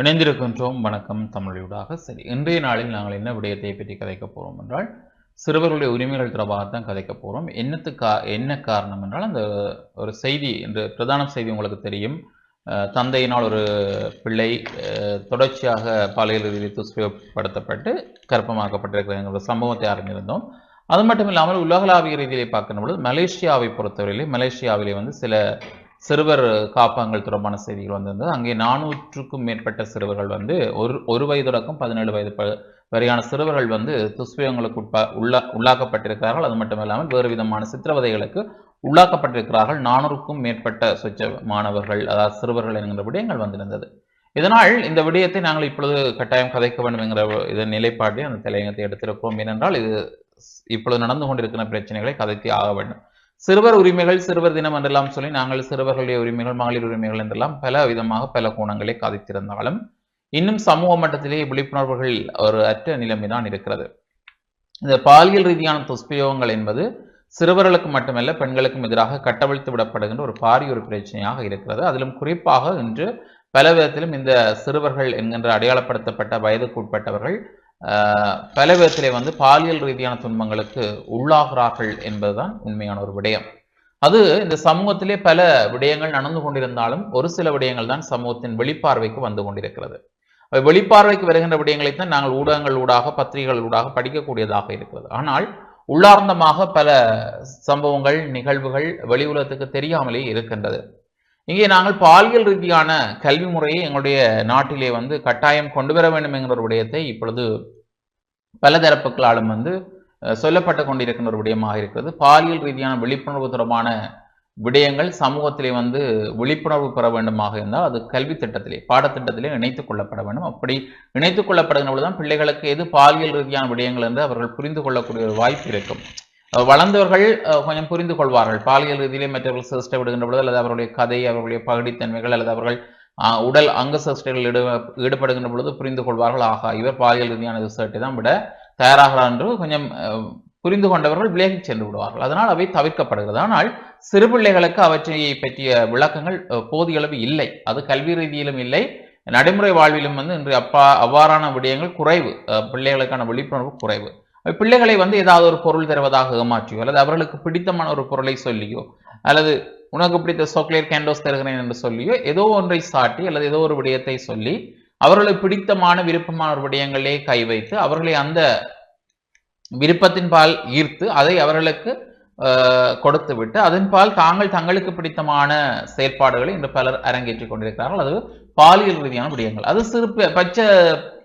இணைந்திருக்கின்றோம். வணக்கம். தமிழூடாக சரி. இன்றைய நாளில் நாங்கள் என்ன விடயத்தை பற்றி கதைக்க போகிறோம் என்றால் சிறுவர்களுடைய உரிமைகள் தொடர்பாக தான் கதைக்க போகிறோம் என்னத்துக்கா என்ன காரணம் என்றால் அந்த ஒரு செய்தி என்று பிரதான செய்தி உங்களுக்கு தெரியும். தந்தையினால் ஒரு பிள்ளை தொடர்ச்சியாக பாலியல் ரீதியில் துஷ்பிரயோகப்படுத்தப்பட்டு கர்ப்பமாக்கப்பட்டிருக்கிற ஒரு சம்பவத்தை அறிந்திருந்தோம். அது மட்டும் இல்லாமல் உலகளாவிய ரீதியிலே பார்க்கணும் பொழுது மலேசியாவை பொறுத்தவரையிலே மலேசியாவிலே வந்து சில சிறுவர் காப்பகங்கள் தொடர்பான செய்திகள் வந்திருந்தது. அங்கே நானூற்றுக்கும் மேற்பட்ட சிறுவர்கள் வந்து ஒரு ஒரு வயது தொடக்கம் பதினேழு வயது வரையான சிறுவர்கள் வந்து துஷ்பிரயோகங்களுக்கு உட்பா உள்ளா உள்ளாக்கப்பட்டிருக்கிறார்கள். அது மட்டும் இல்லாமல் வேறு விதமான சித்திரவதைகளுக்கு உள்ளாக்கப்பட்டிருக்கிறார்கள். நானூறுக்கும் மேற்பட்ட சுச்ச மாணவர்கள் அதாவது சிறுவர்கள் என்கிற விடயங்கள் வந்திருந்தது. இதனால் இந்த விடயத்தை நாங்கள் இப்பொழுது கட்டாயம் கதைக்க வேண்டும் என்கிற இதன் நிலைப்பாட்டை அந்த தலையங்கத்தை எடுத்திருக்கிறோம். ஏனென்றால் இது இப்பொழுது நடந்து கொண்டிருக்கிற பிரச்சனைகளை கதைத்து ஆக வேண்டும். சிறுவர் உரிமைகள் சிறுவர் தினம் என்றெல்லாம் சொல்லி நாங்கள் சிறுவர்களுடைய உரிமைகள் மகளிர் உரிமைகள் என்றெல்லாம் பல விதமாக பல கோணங்களை காதித்திருந்தாலும் இன்னும் சமூக மட்டத்திலே விழிப்புணர்வுகள் ஒரு அற்ற நிலைமைதான் இருக்கிறது. இந்த பாலியல் ரீதியான துஷ்பிரயோகங்கள் என்பது சிறுவர்களுக்கு மட்டுமல்ல பெண்களுக்கும் எதிராக கட்டவிழ்த்து விடப்படுகின்ற ஒரு பாரிய ஒரு பிரச்சனையாக இருக்கிறது. அதிலும் குறிப்பாக இன்று பல விதத்திலும் இந்த சிறுவர்கள் என்கின்ற அடையாளப்படுத்தப்பட்ட வயதுக்கு உட்பட்டவர்கள் பல விதத்திலே வந்து பாலியல் ரீதியான துன்பங்களுக்கு உள்ளாகிறார்கள் என்பதுதான் உண்மையான ஒரு விடயம். அது இந்த சமூகத்திலே பல விடயங்கள் நடந்து கொண்டிருந்தாலும் ஒரு சில விடயங்கள் தான் சமூகத்தின் வெளிப்பார்வைக்கு வந்து கொண்டிருக்கிறது. வெளிப்பார்வைக்கு வருகின்ற விடயங்களைத்தான் நாங்கள் ஊடகங்கள் ஊடாக பத்திரிகைகள் ஊடாக படிக்கக்கூடியதாக இருக்கிறது. ஆனால் உள்ளார்ந்தமாக பல சம்பவங்கள் நிகழ்வுகள் வெளி உலகத்துக்கு தெரியாமலே இருக்கின்றது. இங்கே நாங்கள் பாலியல் ரீதியான கல்வி முறையை எங்களுடைய நாட்டிலே வந்து கட்டாயம் கொண்டு வர வேண்டும் என்கிற ஒரு விடயத்தை இப்பொழுது பல தரப்புகளாலும் வந்து சொல்லப்பட்டு கொண்டிருக்கின்ற ஒரு விடயமாக இருக்கிறது. பாலியல் ரீதியான விழிப்புணர்வு தொடர்பான விடயங்கள் சமூகத்திலே வந்து விழிப்புணர்வு பெற வேண்டுமாக இருந்தால் அது கல்வி திட்டத்திலே பாடத்திட்டத்திலே இணைத்துக் கொள்ளப்பட வேண்டும். அப்படி இணைத்துக் கொள்ளப்படுகின்ற பொழுதுதான் பிள்ளைகளுக்கு எது பாலியல் ரீதியான விடயங்கள் என்று அவர்கள் புரிந்து கொள்ளக்கூடிய ஒரு வாய்ப்பு இருக்கும். வளர்ந்தவர்கள் கொஞ்சம் புரிந்து கொள்வார்கள். பாலியல் ரீதியிலே மற்றவர்கள் சிஸ்டர் விடுகின்ற பொழுது அல்லது அவருடைய கதை அவர்களுடைய பகுடித்தன்மைகள் அல்லது அவர்கள் உடல் அங்க சிஸ்டர்கள் ஈடு ஈடுபடுகின்ற பொழுது புரிந்து கொள்வார்கள். ஆகா இவர் பாலியல் ரீதியான ரிசர்ட்டை தான் விட தயாராகிறார் என்று கொஞ்சம் புரிந்து கொண்டவர்கள் விலகிச் சென்று விடுவார்கள். அதனால் அவை தவிர்க்கப்படுகிறது. ஆனால் சிறு பிள்ளைகளுக்கு அவற்றை பற்றிய விளக்கங்கள் போதிய அளவு இல்லை. அது கல்வி ரீதியிலும் இல்லை. நடைமுறை வாழ்விலும் வந்து இன்று அப்பா அவ்வாறான விடயங்கள் குறைவு. பிள்ளைகளுக்கான விழிப்புணர்வு குறைவு. பிள்ளைகளை வந்து ஏதாவது ஒரு பொருள் தருவதாக ஏமாற்றியோ அல்லது அவர்களுக்கு பிடித்தமான ஒரு பொருளை சொல்லியோ அல்லது உனக்கு பிடித்த சாக்லேட் கேண்டோஸ் தருகிறேன் என்று சொல்லியோ ஏதோ ஒன்றை சாட்டி அல்லது ஏதோ ஒரு விடயத்தை சொல்லி அவர்களுக்கு பிடித்தமான விருப்பமான ஒரு விடயங்களே கை வைத்து அவர்களை அந்த விருப்பத்தின் பால் ஈர்த்து அதை அவர்களுக்கு கொடுத்து விட்டு அதன்பால் தாங்கள் தங்களுக்கு பிடித்தமான செயற்பாடுகளை இன்று பலர் அரங்கேற்றிக் கொண்டிருக்கிறார்கள். அது பாலியல் ரீதியான விடயங்கள். அது சிறு பச்சை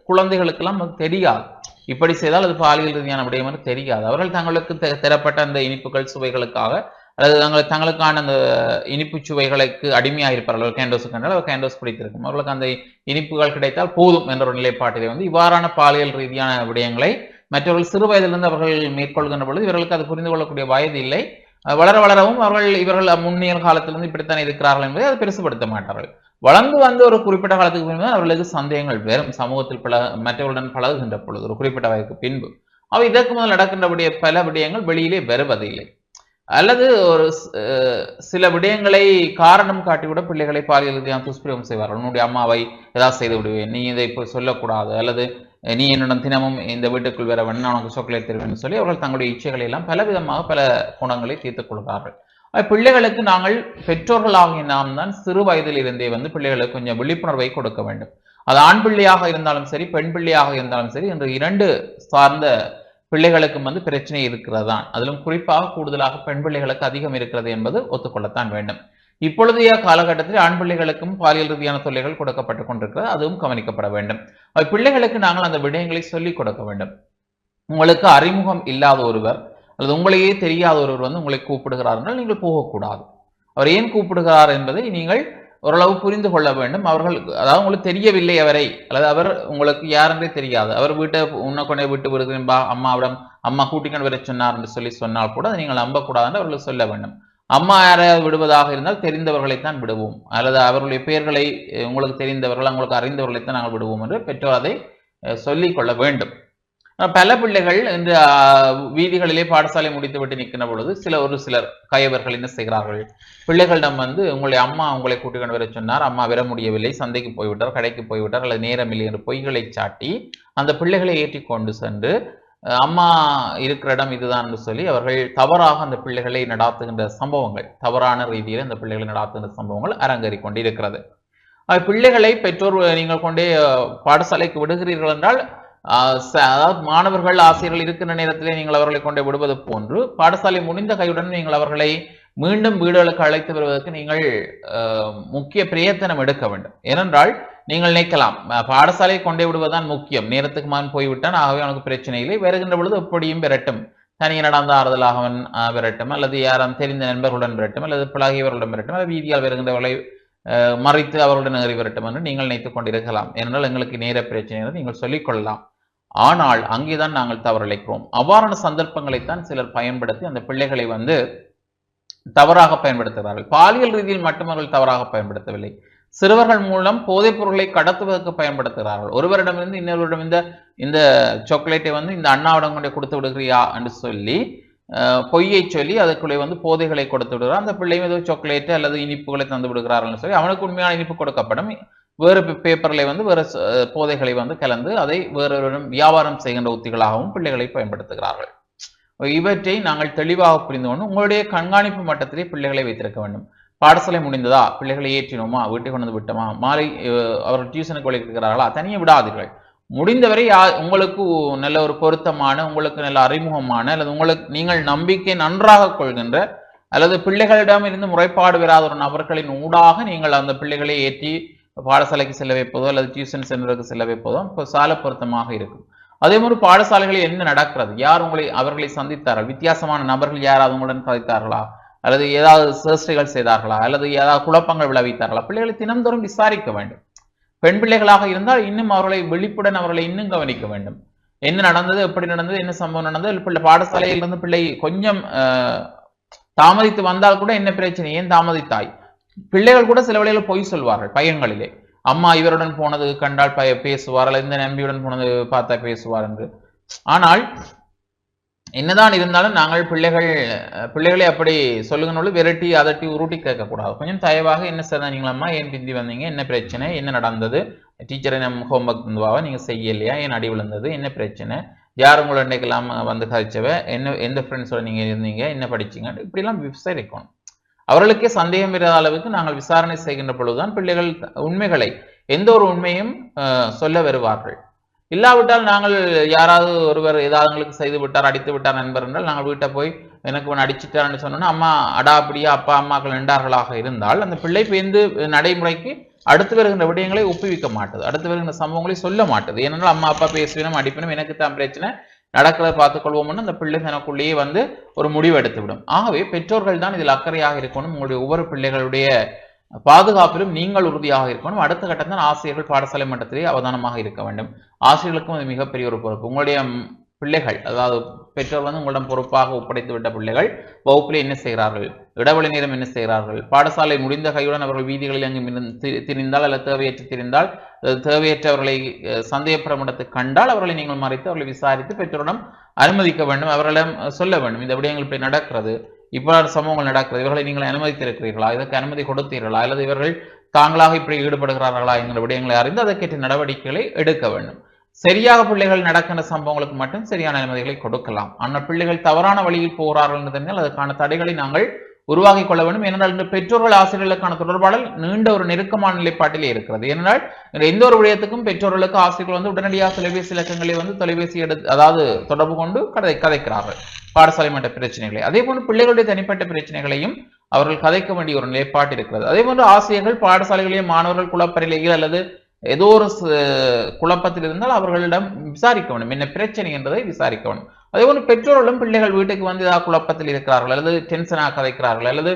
குழந்தைகளுக்கெல்லாம் தெரியாது. இப்படி செய்தால் அது பாலியல் ரீதியான விடயம் என்று தெரியாது. அவர்கள் தங்களுக்கு தரப்பட்ட அந்த இனிப்புகள் சுவைகளுக்காக அல்லது தங்கள் தங்களுக்கான அந்த இனிப்பு சுவைகளுக்கு அடிமையாக இருப்பார்கள் கேண்டோஸ் கண்டால் அவர் கேண்டோஸ் பிடித்திருக்கும் அவர்களுக்கு அந்த இனிப்புகள் கிடைத்தால் போதும் என்ற ஒரு நிலைப்பாட்டிலே வந்து இவ்வாறான பாலியல் ரீதியான விடயங்களை மற்றவர்கள் சிறு வயதிலிருந்து அவர்கள் மேற்கொள்கின்ற பொழுது இவர்களுக்கு அது புரிந்து கொள்ளக்கூடிய வயது இல்லை. வளர வளரவும் அவர்கள் இவர்கள் முன்னிய காலத்திலிருந்து இப்படித்தான் இருக்கிறார்கள் என்பதை அதை பெருசுபடுத்த மாட்டார்கள். வளர்ந்து வந்து ஒரு குறிப்பிட்ட காலத்துக்கு பின்பு அவர்களுக்கு சந்தேகங்கள் வெறும். சமூகத்தில் பல மற்றவர்களுடன் பழகுகின்ற பொழுது ஒரு குறிப்பிட்ட வயதுக்கு பின்பு அவை இதற்கு முதல் நடக்கின்றபடிய பல விடயங்கள் வெளியிலே வருவதில்லை. அல்லது ஒரு சில விடயங்களை காரணம் காட்டி கூட பிள்ளைகளை பாலியல் ரீதியாக துஷ்பிரயோகம் செய்வார்கள். உன்னுடைய அம்மாவை ஏதாவது செய்து விடுவேன் நீ இதை இப்போ சொல்லக்கூடாது. அல்லது நீ என்னுடன் தினமும் இந்த வீட்டுக்குள் வர வேணும் நான் உனக்கு சாக்லேட் தருவேன் சொல்லி அவர்கள் தங்களுடைய இச்சைகளை எல்லாம் பல விதமாக பல குணங்களை தீர்த்துக் கொள்கிறார்கள் பிள்ளைகளுக்கு நாங்கள் பெற்றோர்களாகிய நாம் தான் சிறு வயதில் இருந்தே வந்து பிள்ளைகளுக்கு கொஞ்சம் விழிப்புணர்வை கொடுக்க வேண்டும். அது ஆண் பிள்ளையாக இருந்தாலும் சரி பெண் பிள்ளையாக இருந்தாலும் சரி இந்த இரண்டு சார்ந்த பிள்ளைகளுக்கும் வந்து பிரச்சனை இருக்கிறது தான் அதிலும் குறிப்பாக கூடுதலாக பெண் பிள்ளைகளுக்கு அதிகம் இருக்கிறது என்பது ஒத்துக்கொள்ளத்தான் வேண்டும். இப்பொழுதைய காலகட்டத்தில் ஆண் பிள்ளைகளுக்கும் பாலியல் ரீதியான தொல்லைகள் கொடுக்கப்பட்டு கொண்டிருக்கிறது. அதுவும் கவனிக்கப்பட வேண்டும். அவை பிள்ளைகளுக்கு நாங்கள் அந்த விடயங்களை சொல்லிக் கொடுக்க வேண்டும். உங்களுக்கு அறிமுகம் இல்லாத ஒருவர் அல்லது உங்களையே தெரியாத ஒருவர் வந்து உங்களை கூப்பிடுகிறார் என்றால் நீங்கள் போகக்கூடாது. அவர் ஏன் கூப்பிடுகிறார் என்பதை நீங்கள் ஓரளவு புரிந்து கொள்ள வேண்டும். அவர்கள் அதாவது உங்களுக்கு தெரியவில்லை அவரை அல்லது அவர் உங்களுக்கு யாருன்றே தெரியாது. அவர் வீட்டை உன்னை கொண்டே விட்டு விடுகிறேன் பா அம்மாவிடம் அம்மா கூட்டிக்கொண்டு வர சொன்னார் என்று சொல்லி சொன்னால் கூட அதை நீங்கள் நம்பக்கூடாது என்று அவர்கள் சொல்ல வேண்டும். அம்மா யாரையாவது விடுவதாக இருந்தால் தெரிந்தவர்களைத்தான் விடுவோம். அல்லது அவர்களுடைய பெயர்களை உங்களுக்கு தெரிந்தவர்கள் உங்களுக்கு அறிந்தவர்களைத்தான் நாங்கள் விடுவோம் என்று பெற்றோர் அதை சொல்லிக்கொள்ள கொள்ள வேண்டும். பல பிள்ளைகள் இந்த வீதிகளிலே பாடசாலை முடித்துவிட்டு நிற்கின்ற பொழுது சில ஒரு சிலர் கயவர்கள் என்ன செய்கிறார்கள்? பிள்ளைகளிடம் வந்து உங்களுடைய அம்மா உங்களை கூட்டிக்கொண்டு வர சொன்னார். அம்மா வர முடியவில்லை. சந்தைக்கு போய்விட்டார் கடைக்கு போய்விட்டார். அல்லது நேரமில்லை என்று பொய்களை சாட்டி அந்த பிள்ளைகளை ஏற்றி கொண்டு சென்று அம்மா இருக்கிற இடம் இதுதான் என்று சொல்லி அவர்கள் தவறாக அந்த பிள்ளைகளை நடாத்துகின்ற சம்பவங்கள் தவறான ரீதியில் அந்த பிள்ளைகளை நடாத்துகின்ற சம்பவங்கள் அரங்கேறிக் கொண்டு இருக்கிறது பிள்ளைகளை பெற்றோர் நீங்கள் கொண்டே பாடசாலைக்கு விடுகிறீர்கள் என்றால் அதாவது மாணவர்கள் ஆசிரியர்கள் இருக்கின்ற நேரத்திலே நீங்கள் அவர்களை கொண்டே விடுவது போன்று பாடசாலை முடிந்த கையுடன் நீங்கள் அவர்களை மீண்டும் வீடுகளுக்கு அழைத்து வருவதற்கு நீங்கள் முக்கிய பிரயத்தனம் எடுக்க வேண்டும். ஏனென்றால் நீங்கள் நினைக்கலாம். பாடசாலையை கொண்டே விடுவதுதான் முக்கியம். நேரத்துக்கு மான் போய்விட்டான் ஆகவே அவனுக்கு பிரச்சனை இல்லை. வருகின்ற பொழுது எப்படியும் விரட்டும். தனியே நடந்த ஆறுதலாக அவன் விரட்டும். அல்லது யாரும் தெரிந்த நண்பர்களுடன் விரட்டும். அல்லது பழகியவர்களுடன் விரட்டும். அல்லது வீதியால் வருகின்றவர்களை மறைத்து அவர்களுடன் ஏறி விரட்டும் என்று நீங்கள் நினைத்துக் கொண்டிருக்கலாம். ஏனென்றால் எங்களுக்கு நேர பிரச்சனை என்று நீங்கள் சொல்லிக் கொள்ளலாம். ஆனால் அங்கேதான் நாங்கள் தவறிழைக்கிறோம் அவ்வாறான சந்தர்ப்பங்களைத்தான் சிலர் பயன்படுத்தி அந்த பிள்ளைகளை வந்து தவறாக பயன்படுத்துகிறார்கள். பாலியல் ரீதியில் மட்டும் அவர்கள் தவறாக பயன்படுத்தவில்லை. சிறுவர்கள் மூலம் போதைப் பொருளை கடத்துவதற்கு பயன்படுத்துகிறார்கள். ஒருவரிடமிருந்து இன்னொருவரிடம் இந்த இந்த சாக்லேட்டை வந்து இந்த அண்ணாவிடம் கொண்டே கொடுத்து விடுகிறியா என்று சொல்லி பொய்யை சொல்லி அதற்குள்ளே வந்து போதைகளை கொடுத்து விடுகிறார். அந்த பிள்ளையும் ஏதோ சாக்லேட்டு அல்லது இனிப்புகளை தந்து விடுகிறார்கள் சொல்லி அவனுக்கு உண்மையான இனிப்பு கொடுக்கப்படும். வேறு பேப்பரில் வந்து வேறு போதைகளை வந்து கலந்து அதை வேறொருவரும் வியாபாரம் செய்கின்ற உத்திகளாகவும் பிள்ளைகளை பயன்படுத்துகிறார்கள். இவற்றை நாங்கள் தெளிவாக புரிந்து கொண்டு உங்களுடைய கண்காணிப்பு மட்டத்திலே பிள்ளைகளை வைத்திருக்க வேண்டும். பாடசாலை முடிந்ததா? பிள்ளைகளை ஏற்றினோமா? வீட்டுக்கு கொண்டு வந்து விட்டோமா? மாலை அவர்கள் டியூஷனுக்கு வழிகிறார்களா தனியே விடாதீர்கள். முடிந்தவரை உங்களுக்கு நல்ல ஒரு பொருத்தமான உங்களுக்கு நல்ல அறிமுகமான அல்லது உங்களுக்கு நீங்கள் நம்பிக்கை நன்றாக கொள்கின்ற அல்லது பிள்ளைகளிடம் இருந்து முறைப்பாடு பெறாத ஒரு நபர்களின் ஊடாக நீங்கள் அந்த பிள்ளைகளை ஏற்றி பாடசாலைக்கு செல்ல வைப்பதோ அல்லது டியூஷன் சென்டருக்கு செல்ல வைப்பதோ இப்போ சால பொருத்தமாக இருக்கும். அதே மாதிரி பாடசாலைகளில் என்ன நடக்கிறது? யார் உங்களை அவர்களை சந்தித்தார்கள்? வித்தியாசமான நபர்கள் யாராவது உங்களுடன் சந்தித்தார்களா? அல்லது ஏதாவது சேஷ்டைகள் செய்தார்களா? அல்லது ஏதாவது குழப்பங்கள் விளைவித்தார்களா? பிள்ளைகளை தினந்தோறும் விசாரிக்க வேண்டும். பெண் பிள்ளைகளாக இருந்தால் இன்னும் அவர்களை விழிப்புடன் அவர்களை இன்னும் கவனிக்க வேண்டும். என்ன நடந்தது? எப்படி நடந்தது? என்ன சம்பவம் நடந்தது? பிள்ளை பாடசாலையிலிருந்து பிள்ளை கொஞ்சம் அஹ், தாமதித்து வந்தால் கூட என்ன பிரச்சனை? ஏன் தாமதித்தாய்? பிள்ளைகள் கூட சில வேளையில் பொய் சொல்வார்கள் பையன்களிலே. அம்மா இவருடன் போனது கண்டால் பய பேசுவார் அல்லது இந்த நம்பியுடன் போனது பார்த்தா பேசுவார் என்று. ஆனால் என்னதான் இருந்தாலும் நாங்கள் பிள்ளைகள் பிள்ளைகளை அப்படி சொல்லுங்கன்னு விரட்டி அதட்டி உருட்டி கேட்கக்கூடாது. கொஞ்சம் தயவாக என்ன செய்தாங்களம்மா ஏன் பிந்தி வந்தீங்க? என்ன பிரச்சனை? என்ன நடந்தது? டீச்சரை நம்ம ஹோம்ஒர்க் தந்துவாவா நீங்க செய்யலையா? ஏன் அடி விழுந்தது? என்ன பிரச்சனை? யார் உங்களை இன்றைக்கெல்லாம் வந்து கழிச்சவ என்ன எந்த ஃப்ரெண்ட்ஸோட நீங்க இருந்தீங்க? என்ன படிச்சிங்க? இப்படிலாம் விசாரிக்கணும் அவர்களுக்கே சந்தேகம் இல்லாத அளவுக்கு நாங்கள் விசாரணை செய்கின்ற பொழுதுதான் பிள்ளைகள் உண்மைகளை எந்த ஒரு உண்மையும் சொல்ல வருவார்கள். இல்லாவிட்டால் நாங்கள் யாராவது ஒருவர் ஏதாவது எங்களுக்கு செய்து விட்டார் அடித்து விட்டார் நண்பர் என்றால் நாங்கள் வீட்டை போய் எனக்கு ஒன்று அடிச்சிட்டார்னு சொன்னோன்னா அம்மா அடா அப்படியா அப்பா அம்மாக்கள் நின்றார்களாக இருந்தால் அந்த பிள்ளை பேந்து நடைமுறைக்கு அடுத்து வருகின்ற விடயங்களை ஒப்புவிக்க மாட்டது. அடுத்து வருகின்ற சம்பவங்களை சொல்ல மாட்டது. ஏனென்றால் அம்மா அப்பா பேசுவினும் அடிப்பினும் எனக்கு தான் பிரச்சனை. நடக்கிறத பார்த்துக்கொள்வோம்னு அந்த பிள்ளை தனக்குள்ளேயே வந்து ஒரு முடிவு எடுத்துவிடும். ஆகவே பெற்றோர்கள் தான் இதில் அக்கறையாக இருக்கணும். உங்களுடைய ஒவ்வொரு பிள்ளைகளுடைய பாதுகாப்பிலும் நீங்கள் உறுதியாக இருக்கணும். அடுத்த கட்டத்தில் ஆசிரியர்கள் பாடசாலை மட்டத்திலே அவதானமாக இருக்க வேண்டும். ஆசிரியர்களுக்கும் அது மிகப்பெரிய ஒரு பொறுப்பு. உங்களுடைய பிள்ளைகள் அதாவது பெற்றோர் வந்து உங்களிடம் பொறுப்பாக ஒப்படைத்து விட்ட பிள்ளைகள் வகுப்பில் என்ன செய்கிறார்கள்? இடைவெளி நேரம் என்ன செய்கிறார்கள்? பாடசாலை முடிந்த கையுடன் அவர்கள் வீதிகளில் அங்கு தி- திரிந்தால் அல்லது தேவையற்று திரிந்தால் தேவையற்றவர்களை அஹ், சந்தேகப்படும் கண்டால் அவர்களை நீங்கள் மறைத்து அவர்களை விசாரித்து பெற்றோரிடம் அனுமதிக்க வேண்டும். அவர்களிடம் சொல்ல வேண்டும். இந்த விடயங்கள் இப்படி நடக்கிறது. இவ்வாறு சம்பவங்கள் நடக்கிறது. இவர்களை நீங்கள் அனுமதித்திருக்கிறீர்களா? இதற்கு அனுமதி கொடுத்தீர்களா? அல்லது இவர்கள் தாங்களாக இப்படி ஈடுபடுகிறார்களா என்கிற விடயங்களை அறிந்து அதற்கேற்ற நடவடிக்கைகளை எடுக்க வேண்டும். சரியாக பிள்ளைகள் நடக்கின்ற சம்பவங்களுக்கு மட்டும் சரியான அனுமதிகளை கொடுக்கலாம். ஆனால் பிள்ளைகள் தவறான வழியில் போகிறார்கள் என்றால் அதற்கான தடைகளை நாங்கள் உருவாக்கிக் கொள்ள வேண்டும். ஏனென்றால் இன்று பெற்றோர்கள் ஆசிரியர்களுக்கான தொடர்பாடல் நீண்ட ஒரு நெருக்கமான நிலைப்பாட்டிலே இருக்கிறது. ஏனென்றால் எந்த ஒரு விடயத்துக்கும் பெற்றோர்களுக்கு ஆசிரியர்கள் வந்து உடனடியாக தொலைபேசி இலக்கங்களை வந்து தொலைபேசி எடுத்து அதாவது தொடர்பு கொண்டு கதை கதைக்கிறார்கள். பாடசாலை மட்ட பிரச்சனைகளை. அதே போன்று பிள்ளைகளுடைய தனிப்பட்ட பிரச்சனைகளையும் அவர்கள் கதைக்க வேண்டிய ஒரு நிலைப்பாடு இருக்கிறது. அதே போன்று ஆசிரியர்கள் பாடசாலைகளிலே மாணவர்கள் குழப்பறிலையில் அல்லது ஏதோ ஒரு குழப்பத்தில் இருந்தால் அவர்களிடம் விசாரிக்க வேண்டும். என்ன பிரச்சனை என்பதை விசாரிக்க வேண்டும். அதே போன்று பெற்றோர்களும் பிள்ளைகள் வீட்டுக்கு வந்து ஏதாவது குழப்பத்தில் இருக்கிறார்கள் அல்லது டென்ஷனாக கதைக்கிறார்கள் அல்லது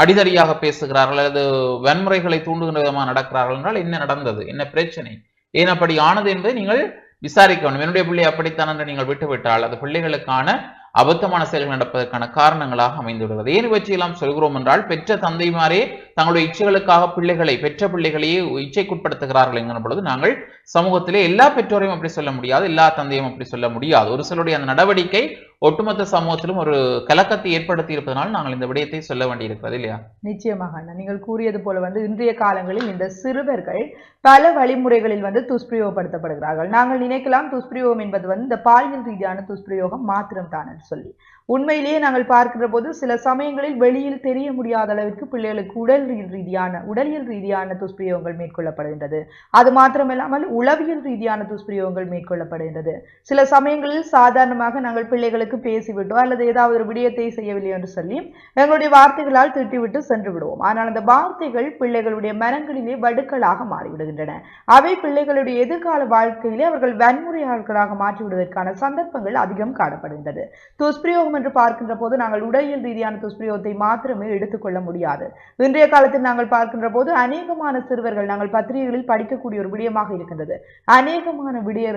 அடிதடியாக பேசுகிறார்கள் அல்லது வன்முறைகளை தூண்டுகின்ற விதமாக நடக்கிறார்கள் என்றால் என்ன நடந்தது? என்ன பிரச்சனை? ஏன் அப்படி ஆனது என்பதை நீங்கள் விசாரிக்க வேண்டும். என்னுடைய பிள்ளை அப்படித்தான் என்று நீங்கள் விட்டுவிட்டால் அது பிள்ளைகளுக்கான அபத்தமான செயல்கள் நடப்பதற்கான காரணங்களாக அமைந்துவிடுகிறது ஏன் இவற்றையெல்லாம் சொல்கிறோம் என்றால் பெற்ற தந்தைமாரே தங்களுடைய இச்சைகளுக்காக பிள்ளைகளை பெற்ற பிள்ளைகளையே இச்சைக்குட்படுத்துகிறார்கள் என்கிற பொழுது நாங்கள் சமூகத்திலே எல்லா பெற்றோரையும் அப்படி சொல்ல முடியாது எல்லா தந்தையும் அப்படி சொல்ல முடியாது. ஒரு சிலருடைய அந்த நடவடிக்கை ஒட்டுமொத்த சமூகத்திலும் ஒரு கலக்கத்தை ஏற்படுத்தி இருப்பதனால் நாங்கள் இந்த விடயத்தை சொல்ல வேண்டியிருக்கிறது இல்லையா? நிச்சயமாக அண்ணா. நீங்கள் கூறியது போல வந்து இன்றைய காலங்களில் இந்த சிறுவர்கள் பல வழிமுறைகளில் வந்து துஷ்பிரயோகப்படுத்தப்படுகிறார்கள். நாங்கள் நினைக்கலாம் துஷ்பிரயோகம் என்பது வந்து இந்த பாலியல் ரீதியான துஷ்பிரயோகம் மாத்திரம் தான் என்று சொல்லி. உண்மையிலேயே நாங்கள் பார்க்கிற போது சில சமயங்களில் வெளியில் தெரிய முடியாத அளவிற்கு பிள்ளைகளுக்கு உடல் ரீதியான உடலியல் ரீதியான துஷ்பிரயோகங்கள் மேற்கொள்ளப்படுகின்றது. அது மாத்திரமில்லாமல் உளவியல் ரீதியான துஷ்பிரயோகங்கள் மேற்கொள்ளப்படுகின்றது. சில சமயங்களில் சாதாரணமாக நாங்கள் பிள்ளைகளுக்கு எங்களுக்கு பேசிவிட்டோ அல்லது ஏதாவது ஒரு விடயத்தை செய்யவில்லை என்று சொல்லி எங்களுடைய வார்த்தைகளால் திட்டிவிட்டு சென்று விடுவோம். ஆனால் அந்த வார்த்தைகள் பிள்ளைகளுடைய மரங்களிலே வடுக்களாக மாறிவிடுகின்றன. அவை பிள்ளைகளுடைய எதிர்கால வாழ்க்கையிலே அவர்கள் வன்முறையாளர்களாக மாற்றிவிடுவதற்கான சந்தர்ப்பங்கள் அதிகம் காணப்படுகின்றது. துஷ்பிரயோகம் என்று பார்க்கின்ற போது நாங்கள் உடலியல் ரீதியான துஷ்பிரயோகத்தை மாத்திரமே எடுத்துக்கொள்ள முடியாது. இன்றைய காலத்தில் நாங்கள் பார்க்கின்ற போது அநேகமான சிறுவர்கள் நாங்கள் பத்திரிகைகளில் படிக்கக்கூடிய ஒரு விடயமாக இருக்கின்றது. அநேகமான விடிய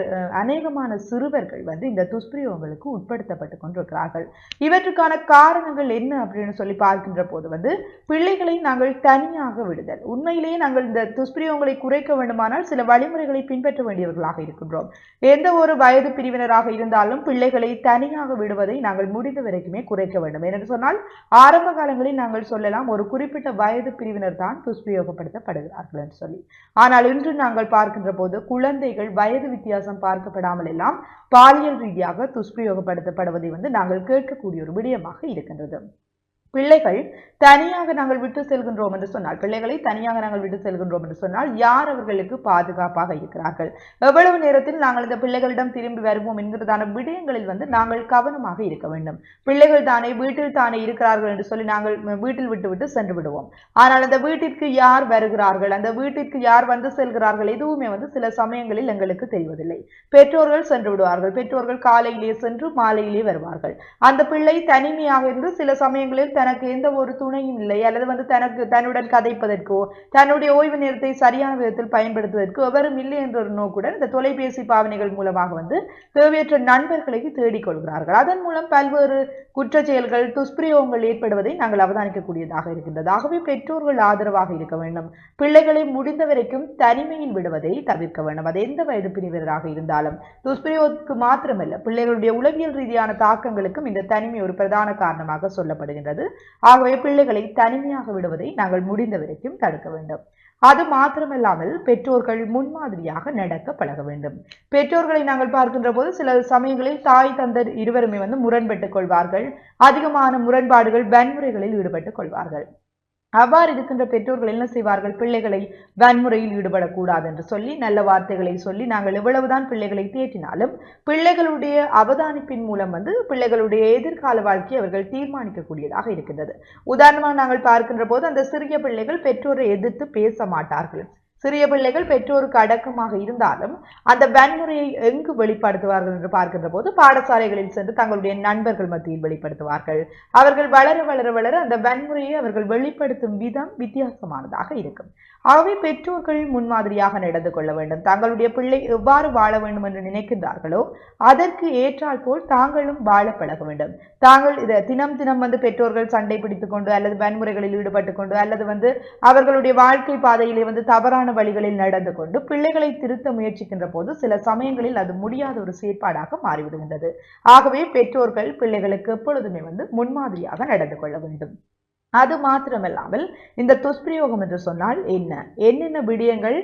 அநேகமான சிறுவர்கள் வந்து இந்த துஷ்பிரயோகங்களுக்கு உட்படுத்தப்பட்டு பாதிக்கப்பட்டு கொண்டிருக்கிறார்கள். இவற்றுக்கான காரணங்கள் என்ன அப்படின்னு சொல்லி பார்க்கின்ற போது வந்து பிள்ளைகளை நாங்கள் தனியாக விடுதல். உண்மையிலேயே நாங்கள் இந்த துஷ்பிரயோகங்களை குறைக்க வேண்டுமானால் சில வழிமுறைகளை பின்பற்ற வேண்டியவர்களாக இருக்கின்றோம். எந்த ஒரு வயது பிரிவினராக இருந்தாலும் பிள்ளைகளை தனியாக விடுவதை நாங்கள் முடிந்த வரைக்குமே குறைக்க வேண்டும். ஏனென்று சொன்னால் ஆரம்ப காலங்களில் நாங்கள் சொல்லலாம் ஒரு குறிப்பிட்ட வயது பிரிவினர் தான் துஷ்பிரயோகப்படுத்தப்படுகிறார்கள் என்று சொல்லி. ஆனால் இன்று நாங்கள் பார்க்கின்ற போது குழந்தைகள் வயது வித்தியாசம் பார்க்கப்படாமல் எல்லாம் பாலியல் ரீதியாக துஷ்பிரயோகப்படுத்தப்படுவதை வந்து நாங்கள் கேட்கக்கூடிய ஒரு விடயமாக இருக்கின்றது. பிள்ளைகள் தனியாக நாங்கள் விட்டு செல்கின்றோம் என்று சொன்னால் பிள்ளைகளை தனியாக நாங்கள் விட்டு செல்கின்றோம் என்று சொன்னால் யார் அவர்களுக்கு பாதுகாப்பாக இருக்கிறார்கள்? எவ்வளவு நேரத்தில் நாங்கள் இந்த பிள்ளைகளிடம் திரும்பி வருவோம் என்கிறதான விடயங்களில் வந்து நாங்கள் கவனமாக இருக்க வேண்டும். பிள்ளைகள் தானே வீட்டில் தானே இருக்கிறார்கள் என்று சொல்லி நாங்கள் வீட்டில் விட்டு விட்டு சென்று விடுவோம். ஆனால் அந்த வீட்டிற்கு யார் வருகிறார்கள்? அந்த வீட்டிற்கு யார் வந்து செல்கிறார்கள்? எதுவுமே வந்து சில சமயங்களில் எங்களுக்கு தெரிவதில்லை. பெற்றோர்கள் சென்று விடுவார்கள். பெற்றோர்கள் காலையிலே சென்று மாலையிலே வருவார்கள். அந்த பிள்ளை தனிமையாக இருந்து சில சமயங்களில் தனக்கு எந்த ஒரு துணையும் இல்லை அல்லது வந்து தனக்கு தன்னுடன் கதைப்பதற்கோ தன்னுடைய ஓய்வு நேரத்தை சரியான விதத்தில் பயன்படுத்துவதற்கோ எவரும் இல்லை என்ற ஒரு நோக்குடன் இந்த தொலைபேசி பாவனைகள் மூலமாக வந்து தேவையற்ற நண்பர்களை தேடிக் கொள்கிறார்கள். அதன் மூலம் பல்வேறு குற்ற செயல்கள் துஷ்பிரயோகங்கள் ஏற்படுவதை நாங்கள் அவதானிக்கக்கூடியதாக இருக்கின்றது. ஆகவே பெற்றோர்கள் ஆதரவாக இருக்க வேண்டும். பிள்ளைகளை முடிந்த வரைக்கும் தனிமையில் விடுவதை தவிர்க்க வேண்டும். அது எந்த வயது பிரிவினராக இருந்தாலும் துஷ்பிரயோகத்துக்கு மாத்திரமல்ல பிள்ளைகளுடைய உளவியல் ரீதியான தாக்கங்களுக்கும் இந்த தனிமை ஒரு பிரதான காரணமாக சொல்லப்படுகின்றது. ஆகவே பிள்ளைகளை தனிமையாக விடுவதை நாங்கள் முடிந்த வரைக்கும் தடுக்க வேண்டும். அது மாத்திரமல்லாமல் பெற்றோர்கள் முன்மாதிரியாக நடக்க பழக வேண்டும். பெற்றோர்களை நாங்கள் பார்க்கின்ற போது சில சமயங்களில் தாய் தந்தர் இருவருமே வந்து முரண்பட்டுக் கொள்வார்கள். அதிகமான முரண்பாடுகள் வன்முறைகளில் ஈடுபட்டுக் கொள்வார்கள். அவ்வாறு இருக்கின்ற பெற்றோர்கள் என்ன செய்வார்கள்? பிள்ளைகளை வன்முறையில் ஈடுபடக்கூடாது என்று சொல்லி நல்ல வார்த்தைகளை சொல்லி நாங்கள் எவ்வளவுதான் பிள்ளைகளை தேற்றினாலும் பிள்ளைகளுடைய அவதானிப்பின் மூலம் வந்து பிள்ளைகளுடைய எதிர்கால வாழ்க்கையை அவர்கள் தீர்மானிக்கக்கூடியதாக இருக்கின்றது. உதாரணமாக நாங்கள் பார்க்கின்ற போது அந்த சிறிய பிள்ளைகள் பெற்றோரை எதிர்த்து பேச மாட்டார்கள். சிறிய பிள்ளைகள் பெற்றோருக்கு அடக்கமாக இருந்தாலும் அந்த வன்முறையை எங்கு வெளிப்படுத்துவார்கள் என்று பார்க்கின்ற போது பாடசாலைகளில் சென்று தங்களுடைய நண்பர்கள் மத்தியில் வெளிப்படுத்துவார்கள். அவர்கள் வளர வளர வளர அந்த வன்முறையை அவர்கள் வெளிப்படுத்தும் விதம் வித்தியாசமானதாக இருக்கும். ஆகவே பெற்றோர்கள் முன்மாதிரியாக நடந்து கொள்ள வேண்டும். தங்களுடைய பிள்ளை எவ்வாறு வாழ வேண்டும் என்று நினைக்கின்றார்களோ அதற்கு ஏற்றால் போல் தாங்களும் வாழ பழக வேண்டும். தாங்கள் இதை தினம் தினம் வந்து பெற்றோர்கள் சண்டை பிடித்துக்கொண்டு அல்லது வன்முறைகளில் ஈடுபட்டு கொண்டு அல்லது வந்து அவர்களுடைய வாழ்க்கை பாதையிலே வந்து தவறான வழிகளில் நடந்து கொண்டு பிள்ளைகளை திருத்த முயற்சிக்கின்ற போது சில சமயங்களில் அது முடியாத ஒரு செயற்பாடாக மாறிவிடுகின்றது. ஆகவே பெற்றோர்கள் பிள்ளைகளுக்கு எப்பொழுதுமே வந்து முன்மாதிரியாக நடந்து கொள்ள வேண்டும். அது மாத்திரமல்லாமல் இந்த துஷ்பிரயோகம் என்று சொன்னால் என்ன? என்னென்ன விடயங்கள்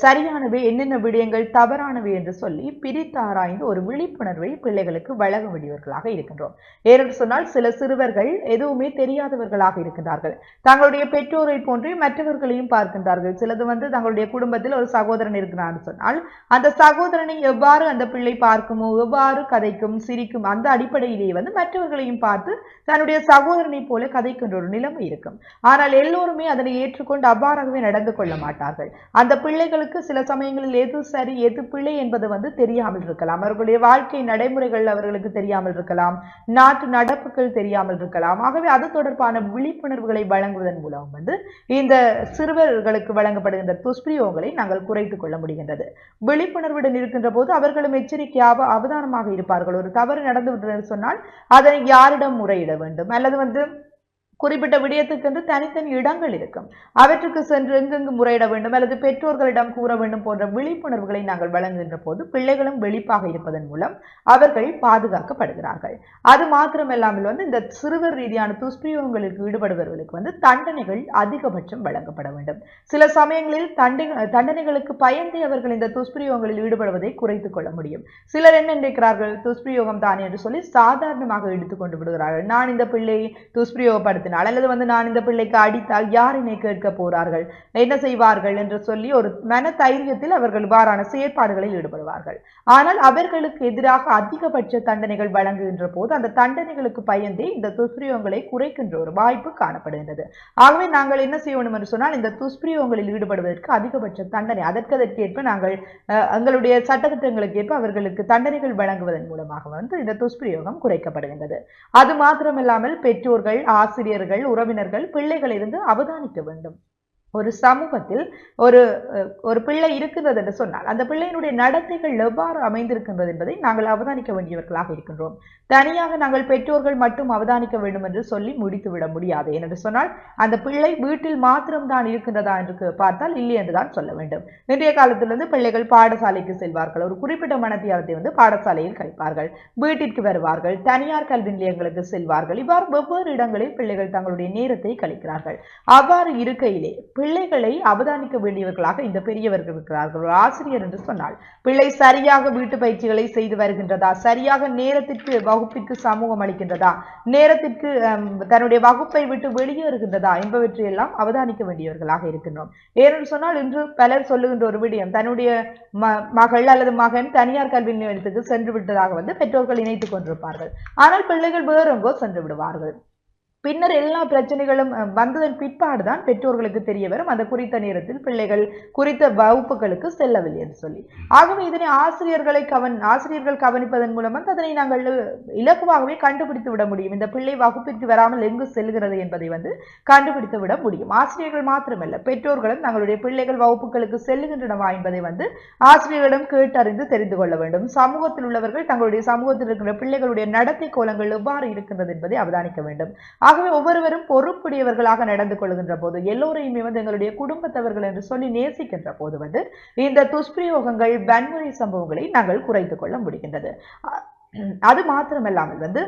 சரியானவை என்னென்ன விடயங்கள் தவறானவை என்று சொல்லி பிரித்தாராய்ந்து ஒரு விழிப்புணர்வை பிள்ளைகளுக்கு வழங்க வேண்டியவர்களாக இருக்கின்றோம். ஏனென்று சொன்னால் சில சிறுவர்கள் எதுவுமே தெரியாதவர்களாக இருக்கின்றார்கள். தங்களுடைய பெற்றோரை போன்றே மற்றவர்களையும் பார்க்கின்றார்கள். சிலது வந்து தங்களுடைய குடும்பத்தில் ஒரு சகோதரன் இருக்கிறான்னு சொன்னால் அந்த சகோதரனை எவ்வாறு அந்த பிள்ளை பார்க்குமோ எவ்வாறு கதைக்கும் சிரிக்கும் அந்த அடிப்படையிலேயே வந்து மற்றவர்களையும் பார்த்து தன்னுடைய சகோதரனை போல கதைக்கின்ற ஒரு நிலைமை இருக்கும். ஆனால் எல்லோருமே அதனை ஏற்றுக்கொண்டு அவ்வாறாகவே நடந்து கொள்ள மாட்டார்கள். அந்த பிள்ளைகளுக்கு சில சமயங்களில் எது சரி எது பிள்ளை என்பது வந்து தெரியாமல் இருக்கலாம். அவர்களுடைய வாழ்க்கை நடைமுறைகள் அவர்களுக்கு தெரியாமல் இருக்கலாம். நாட்டு நடப்புகள் தெரியாமல் இருக்கலாம். ஆகவே அது தொடர்பான விழிப்புணர்வுகளை வழங்குவதன் மூலம் வந்து இந்த சிறுவர்களுக்கு வழங்கப்படுகின்ற துஷ்பிரயோகங்களை நாங்கள் குறைத்துக் கொள்ள முடிகின்றது. விழிப்புணர்வுடன் இருக்கின்ற போது அவர்களும் எச்சரிக்கையாக அவதானமாக இருப்பார்கள். ஒரு தவறு நடந்து விட்டது சொன்னால் அதனை யாரிடம் முறையிட வேண்டும்? அல்லது வந்து குறிப்பிட்ட விடயத்துக்கென்று தனித்தனி இடங்கள் இருக்கும். அவற்றுக்கு சென்று எங்கெங்கு முறையிட வேண்டும் அல்லது பெற்றோர்களிடம் கூற வேண்டும் போன்ற விழிப்புணர்வுகளை நாங்கள் வழங்குகின்ற போது பிள்ளைகளும் வெளிப்பாக இருப்பதன் மூலம் அவர்கள் பாதுகாக்கப்படுகிறார்கள். அது மாத்திரமல்லாமல் வந்து இந்த சிறுவர் ரீதியான துஷ்பிரயோகங்களுக்கு ஈடுபடுபவர்களுக்கு வந்து தண்டனைகள் அதிகபட்சம் வழங்கப்பட வேண்டும். சில சமயங்களில் தண்டை தண்டனைகளுக்கு பயந்து அவர்கள் இந்த துஷ்பிரயோகங்களில் ஈடுபடுவதை குறைத்துக் கொள்ள முடியும். சிலர் என்ன நினைக்கிறார்கள்? துஷ்பிரயோகம் தானே என்று சொல்லி சாதாரணமாக எடுத்துக்கொண்டு விடுகிறார்கள். நான் இந்த பிள்ளையை துஷ்பிரயோகப்படுத்த துஷ்பிரயோகப்படுத்தினால் அல்லது வந்து நான் இந்த பிள்ளைக்கு அடித்தால் யார் என்னை கேட்க போறார்கள் என்ன செய்வார்கள்? என்று சொல்லி ஒரு மன தைரியத்தில் அவர்கள் இவ்வாறான செயற்பாடுகளில் ஈடுபடுவார்கள். ஆனால் அவர்களுக்கு எதிராக அதிகபட்ச தண்டனைகள் வழங்குகின்ற போது அந்த தண்டனைகளுக்கு பயந்தே இந்த துஷ்பிரயோகங்களை குறைக்கின்ற ஒரு வாய்ப்பு காணப்படுகின்றது. ஆகவே நாங்கள் என்ன செய்ய வேண்டும் என்று சொன்னால் இந்த துஷ்பிரயோகங்களில் ஈடுபடுவதற்கு அதிகபட்ச தண்டனை அதற்கதற்கேற்ப நாங்கள் எங்களுடைய சட்டத்திட்டங்களுக்கு ஏற்ப அவர்களுக்கு தண்டனைகள் வழங்குவதன் மூலமாக வந்து இந்த துஷ்பிரயோகம் குறைக்கப்படுகின்றது. அது மாத்திரமில்லாமல் பெற்றோர்கள் ஆசிரியர் ஆசிரியர்கள் உறவினர்கள் பிள்ளைகளிலிருந்து அவதானிக்க வேண்டும். ஒரு சமூகத்தில் ஒரு ஒரு பிள்ளை இருக்கிறது என்று சொன்னால் அந்த பிள்ளையினுடைய நடத்தைகள் எவ்வாறு அமைந்திருக்கின்றது என்பதை நாங்கள் அவதானிக்க வேண்டியவர்களாக இருக்கின்றோம். தனியாக நாங்கள் பெற்றோர்கள் மட்டும் அவதானிக்க வேண்டும் என்று சொல்லி முடித்து விட முடியாது. என்று சொன்னால் அந்த பிள்ளை வீட்டில் மாத்திரம்தான் இருக்கின்றதா என்று பார்த்தால் இல்லை என்றுதான் சொல்ல வேண்டும். இன்றைய காலத்திலிருந்து பிள்ளைகள் பாடசாலைக்கு செல்வார்கள். ஒரு குறிப்பிட்ட மனத்தியாரத்தை வந்து பாடசாலையில் கழிப்பார்கள். வீட்டிற்கு வருவார்கள். தனியார் கல்வி நிலையங்களுக்கு செல்வார்கள். இவ்வாறு வெவ்வேறு இடங்களில் பிள்ளைகள் தங்களுடைய நேரத்தை கழிக்கிறார்கள். அவ்வாறு இருக்கையிலே பிள்ளைகளை அவதானிக்க வேண்டியவர்களாக இந்த பெரியவர்கள் இருக்கிறார்கள். ஒரு ஆசிரியர் என்று சொன்னால் பிள்ளை சரியாக வீட்டு பயிற்சிகளை செய்து வருகின்றதா? சரியாக நேரத்திற்கு வகுப்பிற்கு சமூகம் அளிக்கின்றதா? நேரத்திற்கு தன்னுடைய வகுப்பை விட்டு வெளியேறுகின்றதா? என்பவற்றையெல்லாம் அவதானிக்க வேண்டியவர்களாக இருக்கின்றோம். ஏனென்று சொன்னால் இன்று பலர் சொல்லுகின்ற ஒரு விடயம் தன்னுடைய ம- மகள் அல்லது மகன் தனியார் கல்வி நிலையத்துக்கு சென்று விட்டதாக வந்து பெற்றோர்கள் இணைத்துக் கொண்டிருப்பார்கள். ஆனால் பிள்ளைகள் வேறெங்கோ சென்று விடுவார்கள். பின்னர் எல்லா பிரச்சனைகளும் வந்ததன் பிற்பாடுதான் பெற்றோர்களுக்கு தெரிய வரும் அந்த குறித்த நேரத்தில் பிள்ளைகள் குறித்த வகுப்புகளுக்கு செல்லவில்லை என்று சொல்லி. ஆகவே இதனை ஆசிரியர்களை கவன் ஆசிரியர்கள் கவனிப்பதன் மூலம் அதனை நாங்கள் இலகுவாகவே கண்டுபிடித்து விட முடியும். இந்த பிள்ளை வகுப்பிற்கு வராமல் எங்கு செல்கிறது என்பதை வந்து கண்டுபிடித்து விட முடியும். ஆசிரியர்கள் மாத்திரமல்ல பெற்றோர்களும் தங்களுடைய பிள்ளைகள் வகுப்புகளுக்கு செல்லுகின்றனவா என்பதை வந்து ஆசிரியர்களிடம் கேட்டறிந்து தெரிந்து கொள்ள வேண்டும். சமூகத்தில் உள்ளவர்கள் தங்களுடைய சமூகத்தில் இருக்கிற பிள்ளைகளுடைய நடத்தை கோலங்கள் எவ்வாறு இருக்கின்றது என்பதை அவதானிக்க வேண்டும். ஆகவே ஒவ்வொருவரும் பொறுப்புடையவர்களாக நடந்து கொள்கின்ற போது எல்லோரையுமே வந்து எங்களுடைய குடும்பத்தவர்கள் என்று சொல்லி நேசிக்கின்ற போது வந்து இந்த துஷ்பிரயோகங்கள் வன்முறை சம்பவங்களை நாங்கள் குறைத்து கொள்ள முடிகின்றது. அது மாத்திரமல்லாமல் வந்து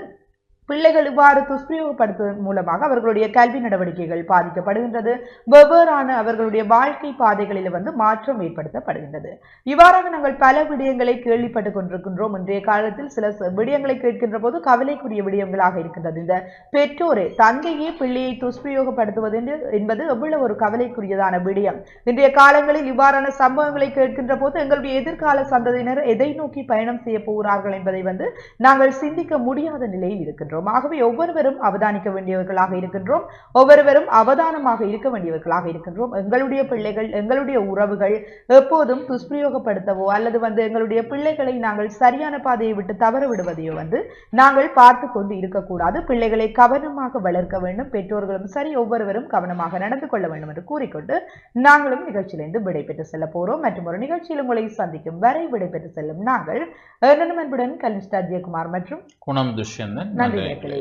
பிள்ளைகள் இவ்வாறு துஷ்பிரயோகப்படுத்துவதன் மூலமாக அவர்களுடைய கல்வி நடவடிக்கைகள் பாதிக்கப்படுகின்றது. வெவ்வேறான அவர்களுடைய வாழ்க்கை பாதைகளில் வந்து மாற்றம் ஏற்படுத்தப்படுகின்றது. இவ்வாறாக நாங்கள் பல விடயங்களை கேள்விப்பட்டுக் கொண்டிருக்கின்றோம். இன்றைய காலத்தில் சில விடயங்களை கேட்கின்ற போது கவலைக்குரிய விடயங்களாக இருக்கின்றது. இந்த பெற்றோரே தந்தையே பிள்ளையை துஷ்பிரயோகப்படுத்துவது என்பது எவ்வளவு ஒரு கவலைக்குரியதான விடயம். இன்றைய காலங்களில் இவ்வாறான சம்பவங்களை கேட்கின்ற போது எங்களுடைய எதிர்கால சந்ததியினர் எதை நோக்கி பயணம் செய்ய போகிறார்கள் என்பதை வந்து நாங்கள் சிந்திக்க முடியாத நிலையில் இருக்கின்றோம். ஆகவே ஒவ்வொருவரும் அவதானிக்க வேண்டியவர்களாக இருக்கின்றோம். ஒவ்வொருவரும் அவதானமாக இருக்க வேண்டியவர்களாக இருக்கின்றோம். எங்களுடைய பிள்ளைகள் எங்களுடைய உறவுகள் எப்போதும் துஷ்பிரயோகப்படுத்தவோ அல்லது வந்து எங்களுடைய பிள்ளைகளை நாங்கள் சரியான பாதையை விட்டு தவற விடுவதையோ வந்து நாங்கள் பார்த்து கொண்டு இருக்கக்கூடாது. பிள்ளைகளை கவனமாக வளர்க்க வேண்டும். பெற்றோர்களும் சரி ஒவ்வொருவரும் கவனமாக நடந்து கொள்ள வேண்டும் என்று கூறிக்கொண்டு நாங்களும் நிகழ்ச்சியிலிருந்து விடைபெற்று செல்ல போறோம். மற்றும் ஒரு நிகழ்ச்சியில் உங்களை சந்திக்கும் வரை விடைபெற்று செல்லும் நாங்கள் அன்புடன் கனிஷ்டா ஜெயக்குமார் மற்றும் குணம் துஷ்யந்தன். நன்றி. நேயர்களே